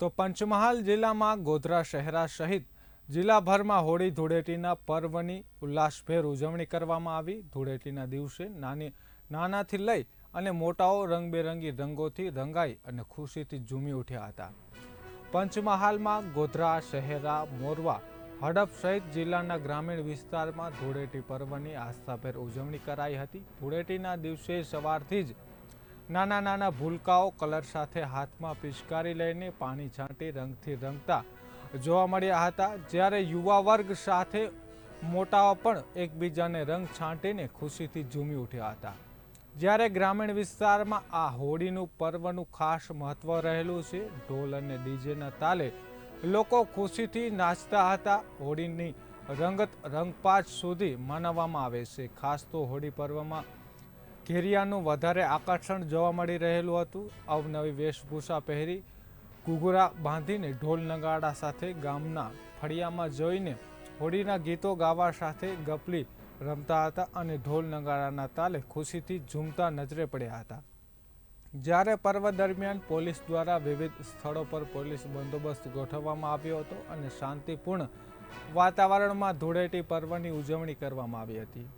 તો પંચમહાલ જિલ્લામાં ગોધરા શહેરા સહિત જિલ્લાભરમાં હોળી ધૂળેટીના પર્વની ઉલ્લાસભેર ઉજવણી કરવામાં આવી. ધૂળેટીના દિવસે નાની, નાનાથી લઈ અને મોટાઓ રંગબેરંગી રંગોથી રંગાઈ અને ખુશીથી ઝૂમી ઉઠ્યા હતા. પંચમહાલમાં ગોધરા શહેરા મોરવા હડપ સહિત જિલ્લાના ગ્રામીણ વિસ્તારમાં ધૂળેટી પર્વની આસ્થાભેર ઉજવણી કરાઈ હતી. ધૂળેટીના દિવસે સવારથી જ નાના નાના ભૂલકાઓ કલર સાથે હાથમાં પિચકારી લઈને પાણી છાંટી રંગથી રંગતા જોવા મળ્યા હતા. જ્યારે યુવા વર્ગ સાથે મોટાઓ પણ એકબીજાને રંગ છાંટીને ખુશીથી ઝૂમી ઉઠ્યા હતા. જ્યારે ગ્રામીણ વિસ્તારમાં આ હોળીનું પર્વનું ખાસ મહત્વ રહેલું છે, ઢોલ અને ડીજેના તાલે લોકો ખુશીથી નાચતા હતા. હોળીની રંગત રંગપાચ સુધી મનાવવામાં આવે છે. ખાસ તો હોળી પર્વમાં ઘેરિયાનું વધારે આકર્ષણ જોવા મળી રહેલું હતું. અવનવી વેશભૂષા પહેરી ઘૂઘરા બાંધીને ઢોલ નગાડા સાથે ગામના ફળિયામાં જોઈને હોળીના ગીતો ગાવા સાથે ગપલી રમતા હતા અને ઢોલ નગાડાના તાલે ખુશીથી ઝૂમતા નજરે પડ્યા હતા. જ્યારે પર્વ દરમિયાન પોલીસ દ્વારા વિવિધ સ્થળો પર પોલીસ બંદોબસ્ત ગોઠવવામાં આવ્યો હતો અને શાંતિપૂર્ણ વાતાવરણમાં ધૂળેટી પર્વની ઉજવણી કરવામાં આવી હતી.